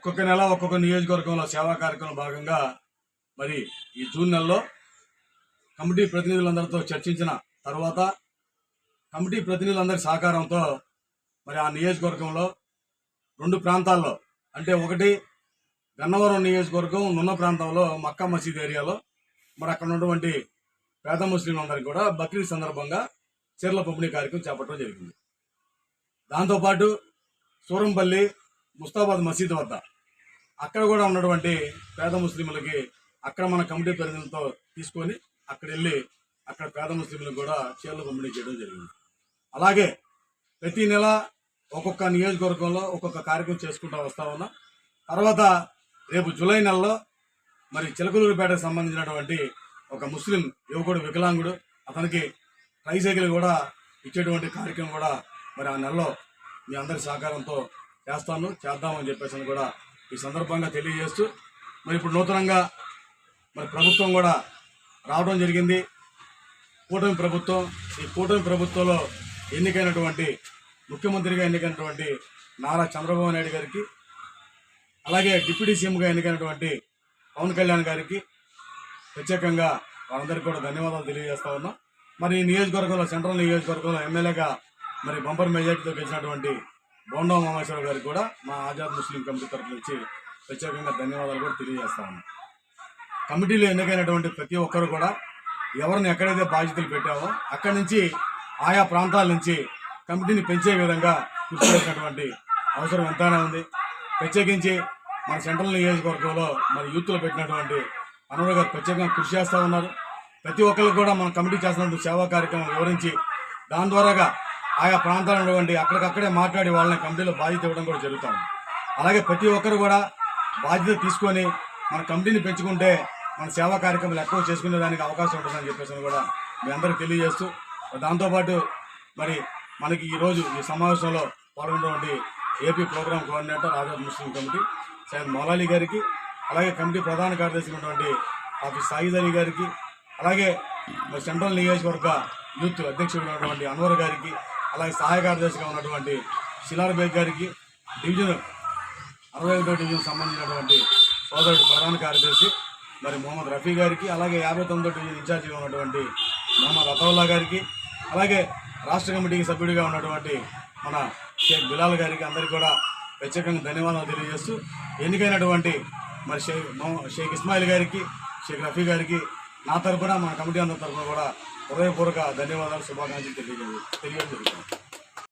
ఒక్కొక్క నెల ఒక్కొక్క నియోజకవర్గంలో సేవా కార్యక్రమం భాగంగా మరి ఈ జూన్ నెలలో కమిటీ ప్రతినిధులందరితో చర్చించిన తర్వాత కమిటీ ప్రతినిధులందరి సహకారంతో మరి ఆ నియోజకవర్గంలో రెండు ప్రాంతాల్లో అంటే ఒకటి గన్నవరం నియోజకవర్గం నున్న ప్రాంతంలో మక్కా మసీద్ ఏరియాలో మరి అక్కడ ఉన్నటువంటి పేద ముస్లింలందరికీ కూడా బక్రీద్ సందర్భంగా చీరల పంపిణీ కార్యక్రమం చేపట్టడం జరిగింది. దాంతోపాటు సూరంపల్లి ముస్తాబాద్ మసీద్ వద్ద అక్కడ కూడా ఉన్నటువంటి పేద ముస్లింలకి అక్కడ మన కమిటీ ప్రతినిధులతో తీసుకొని అక్కడ వెళ్ళి అక్కడ పేద ముస్లింలకు కూడా చీరలు పంపిణీ చేయడం జరిగింది. అలాగే ప్రతి నెల ఒక్కొక్క నియోజకవర్గంలో ఒక్కొక్క కార్యక్రమం చేసుకుంటూ వస్తా ఉన్నాం. తర్వాత రేపు జూలై నెలలో మరి చిలకలూరుపేటకు సంబంధించినటువంటి ఒక ముస్లిం యువకుడు వికలాంగుడు అతనికి ట్రైసైకిల్ కూడా ఇచ్చేటువంటి కార్యక్రమం కూడా మరి ఆ నెలలో మీ అందరి సహకారంతో చేస్తాను చేద్దామని చెప్పేసి కూడా ఈ సందర్భంగా తెలియజేస్తూ మరి ఇప్పుడు నూతనంగా మరి ప్రభుత్వం కూడా రావడం జరిగింది. కూటమి ప్రభుత్వం ఈ కూటమి ప్రభుత్వంలో ఎన్నికైనటువంటి ముఖ్యమంత్రిగా ఎన్నికైనటువంటి నారా చంద్రబాబు నాయుడు గారికి అలాగే డిప్యూటీ సీఎంగా ఎన్నికైనటువంటి పవన్ కళ్యాణ్ గారికి ప్రత్యేకంగా వాళ్ళందరికీ కూడా ధన్యవాదాలు తెలియజేస్తా ఉన్నాం. మరి ఈ నియోజకవర్గంలో సెంట్రల్ నియోజకవర్గంలో ఎమ్మెల్యేగా మరి బంపర్ మెజార్టీతో గెలిచినటువంటి బోండా మామేశ్వరరావు గారికి కూడా మా ఆజాద్ ముస్లిం కమిటీ తరఫు నుంచి ప్రత్యేకంగా ధన్యవాదాలు కూడా తెలియజేస్తా కమిటీలో ఎన్నికైనటువంటి ప్రతి ఒక్కరు కూడా ఎవరిని ఎక్కడైతే బాధ్యతలు పెట్టామో అక్కడి నుంచి ఆయా ప్రాంతాల నుంచి కమిటీని పెంచే విధంగా కృషి చేసినటువంటి అవసరం ఎంతైనా ఉంది. ప్రత్యేకించి మన సెంట్రల్ నియోజకవర్గంలో మరి యూత్లో పెట్టినటువంటి అనురాగ్ గారు ప్రత్యేకంగా కృషి చేస్తూ ఉన్నారు. ప్రతి ఒక్కరికి కూడా మన కమిటీ చేస్తున్నటువంటి సేవా కార్యక్రమం వివరించి దాని ద్వారాగా ఆయా ప్రాంతాలు ఉన్నటువంటి అక్కడికక్కడే మాట్లాడి వాళ్ళని కమిటీలో బాధ్యత ఇవ్వడం కూడా జరుగుతుంది. అలాగే ప్రతి ఒక్కరు కూడా బాధ్యత తీసుకొని మన కమిటీని పెంచుకుంటే మన సేవా కార్యక్రమాలు ఎక్కువ చేసుకునే దానికి అవకాశం ఉంటుందని చెప్పేసి కూడా మీ అందరికీ తెలియజేస్తూ దాంతోపాటు మరి మనకి ఈరోజు ఈ సమావేశంలో పాల్గొన్నటువంటి AP program coordinator Azad Muslim committee Syed Moulali గారికి అలాగే కమిటీ ప్రధాన కార్యదర్శి ఉన్నటువంటి ఆఫీస్ సాయిద్ అలీ గారికి అలాగే సెంట్రల్ నియోజకవర్గ యూత్ అధ్యక్షుడు ఉన్నటువంటి అన్వర్ గారికి అలాగే సహాయ కార్యదర్శిగా ఉన్నటువంటి శిలార్ బేగ్ గారికి డివిజన్ అరవై ఒకటో డివిజన్ సంబంధించినటువంటి సోదరుడు ప్రధాన కార్యదర్శి మరి మొహమ్మద్ రఫీ గారికి అలాగే యాభై తొమ్మిదో డివిజన్ ఇన్ఛార్జిగా ఉన్నటువంటి మొహమ్మద్ అతౌల్లా గారికి అలాగే రాష్ట్ర కమిటీకి సభ్యుడిగా ఉన్నటువంటి మన షేక్ బిలాల్ గారికి అందరికీ కూడా ప్రత్యేకంగా ధన్యవాదాలు తెలియజేస్తూ ఎన్నికైనటువంటి మరి షేక్ షేక్ ఇస్మాయిల్ గారికి షేక్ రఫీ గారికి నా తరపున మన కమిటీ అందరి తరపున కూడా హృదయపూర్వక ధన్యవాదాలు శుభాకాంక్షలు తెలియజే తెలియజేయడం జరుగుతుంది.